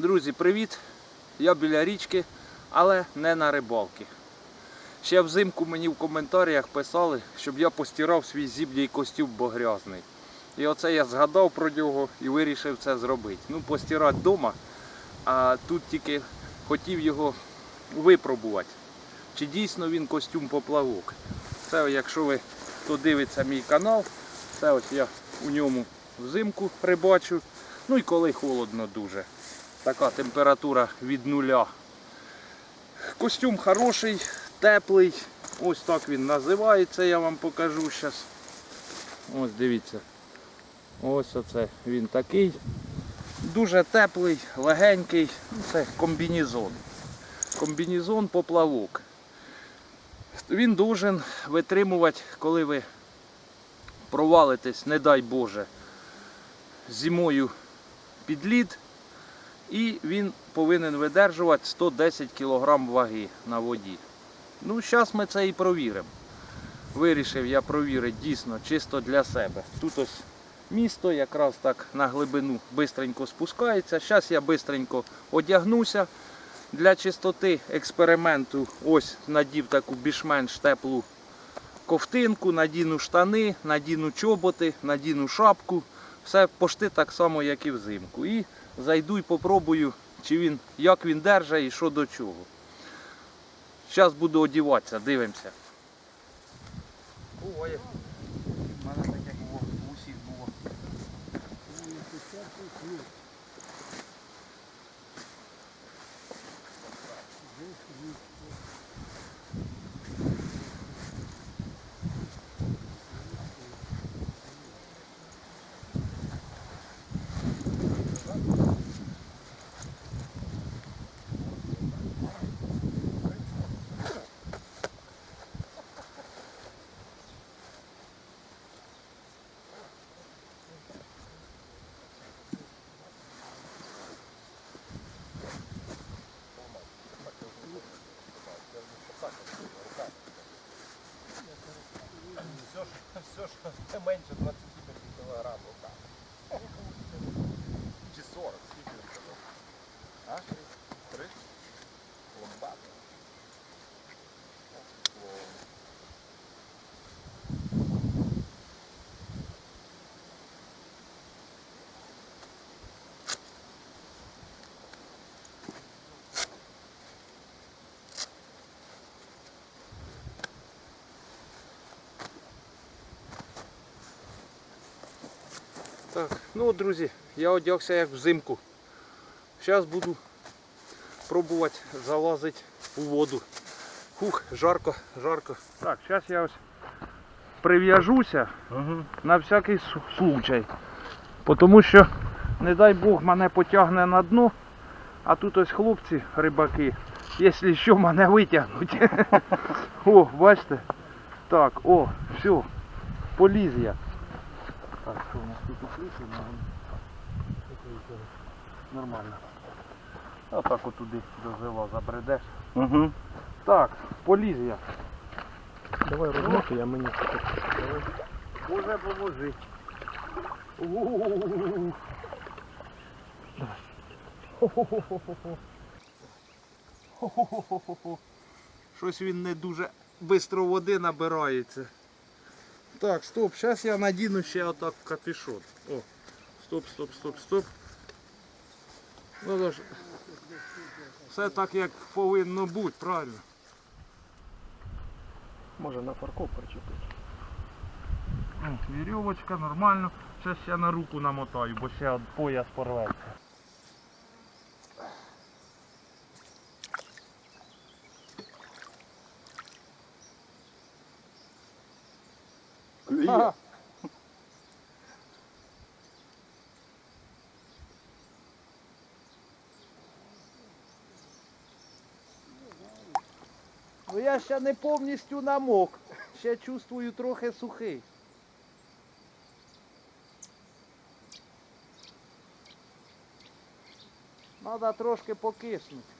Друзі, привіт! Я біля річки, але не на рибалки. Ще взимку мені в коментарях писали, щоб я постирав свій зіб'єй костюм, бо грязний. І оце я згадав про нього і вирішив це зробити. Ну, постирати вдома, а тут тільки хотів його випробувати. Чи дійсно він костюм поплавок. Це якщо ви хто дивиться мій канал, це ось я у ньому взимку рибачу. Ну і коли холодно дуже. Така температура від нуля. Костюм хороший, теплий. Ось так він називається, я вам покажу зараз. Ось дивіться. Ось оце він такий. Дуже теплий, легенький. Ну, Це комбінезон. Комбінезон поплавок. Він должен витримувати, коли ви провалитесь, не дай Боже, зимою під лід. І він повинен видержувати 110 кг ваги на воді. Ну, зараз ми це і провіримо. Вирішив я провірити дійсно чисто для себе. Тут ось місто якраз так на глибину бистренько спускається. Зараз я бистренько одягнуся. Для чистоти експерименту ось надів таку більш-менш теплу ковтинку, надіну штани, надіну чоботи, надіну шапку. Все пошти так само, як і взимку. І зайду і попробую, чи він, як він держить і що до чого. Зараз буду одіватися, дивимося. Ой, в мене таке було, у усіх було. Все, що не менше 25 кг. Так, ну от, друзі, я одягся як взимку. Зараз буду пробувати залазити у воду. Хух, жарко, жарко. Так, зараз я ось прив'яжуся Угу. на всякий случай. Тому що, не дай Бог, мене потягне на дно, а тут ось хлопці, рибаки, якщо що, мене витягнуть. О, бачите? Так, о, все, поліз я. Так, що у нас тут укрити? Нормально. А так от туди до зила забредеш. Угу. Так, поліз я. Давай розмоти, я мені. Боже, поможи. Щось він не дуже швидко води набирається. Так, стоп, зараз я надіну ще отак капюшон. О, стоп, стоп, стоп, стоп. Надо ж... Все так як повинно бути, правильно. Може на парков причепити. Вірьовочка, нормально. Зараз я на руку намотаю, бо ще от пояс порветься. Ага. Ну я ще не повністю намок. Ще чувствую трохи сухий. Треба трошки покиснути.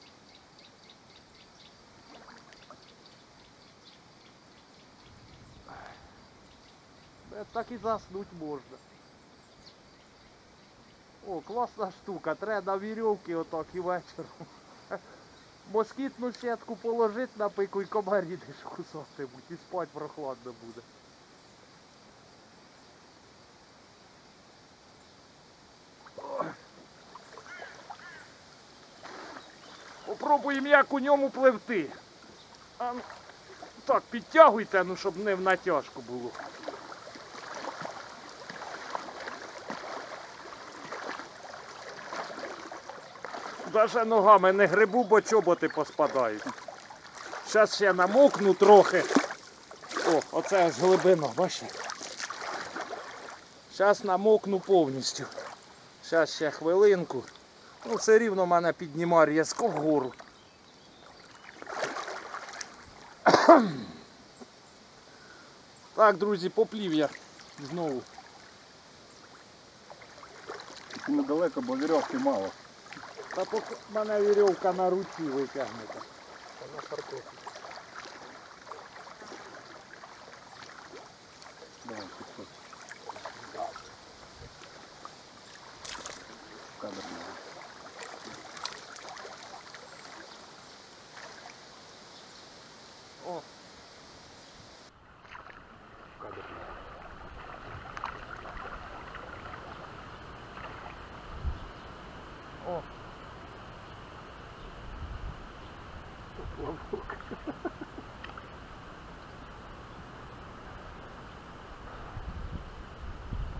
Так і заснуть можна. О, класна штука. Треба на вірьовки отак і вечором. Москітну сітку положить на пику і комарі десь кусатимуть. І спать прохладно буде. Попробуємо як у ньому пливти. А, так, підтягуйте, ну щоб не в натяжку було. Даже ногами не грибу, бо чоботи поспадають. Зараз ще намокну трохи. О, оце аж глибина, бачите? Зараз намокну повністю. Зараз ще хвилинку. Ну, все рівно мене піднімає різко вгору. Так, друзі, поплів я знову. Недалеко, бо вірьовки мало. Та поки мене вірьовка на руці витягнута. На парковці. Давай, підходь.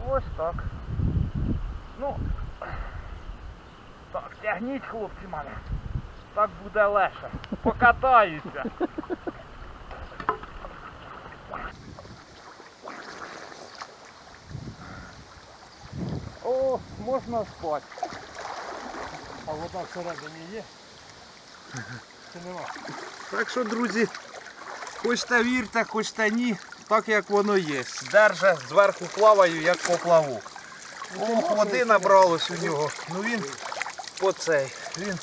Ось так. Ну, так, тягніть, хлопці мене. Так буде легше. Покатаюся. О, можна спати. А вода всередині є? Чи нема? Так що, друзі, хочете вірте, хочете ні, Так як воно є. Держа, зверху плаваю, як поплавок. Ох, води набралось у нього. Ну він по цей. Він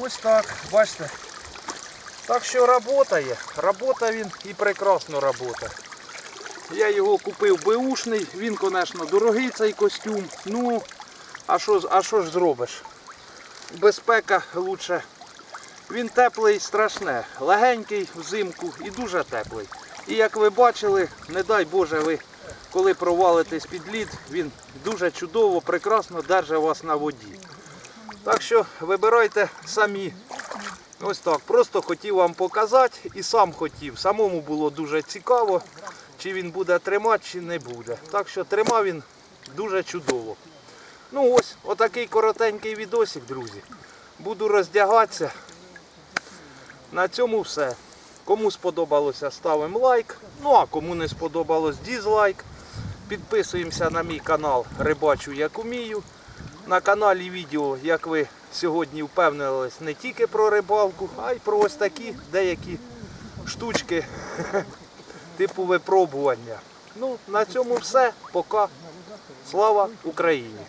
ось так, бачите. Так що працює. Робота він і прекрасно працює. Я його купив беушний, він, звісно, дорогий цей костюм. Ну, а що, а що ж зробиш? Безпека лучше він теплий страшне, легенький взимку і дуже теплий. І як ви бачили, не дай Боже, ви коли провалитесь під лід, він дуже чудово, прекрасно держить вас на воді. Так що вибирайте самі. Ось так. Просто хотів вам показати і сам хотів. Самому було дуже цікаво, чи він буде тримати, чи не буде. Так що тримав він дуже чудово. Ну ось, отакий коротенький відосик, друзі. Буду роздягатися. На цьому все. Кому сподобалося, ставимо лайк. Ну а кому не сподобалось, дізлайк. Підписуємося на мій канал Рибачу як умію. На каналі відео, як ви сьогодні впевнились, не тільки про рибалку, а й про ось такі деякі штучки типу випробування. Ну, на цьому все. Пока. Слава Україні!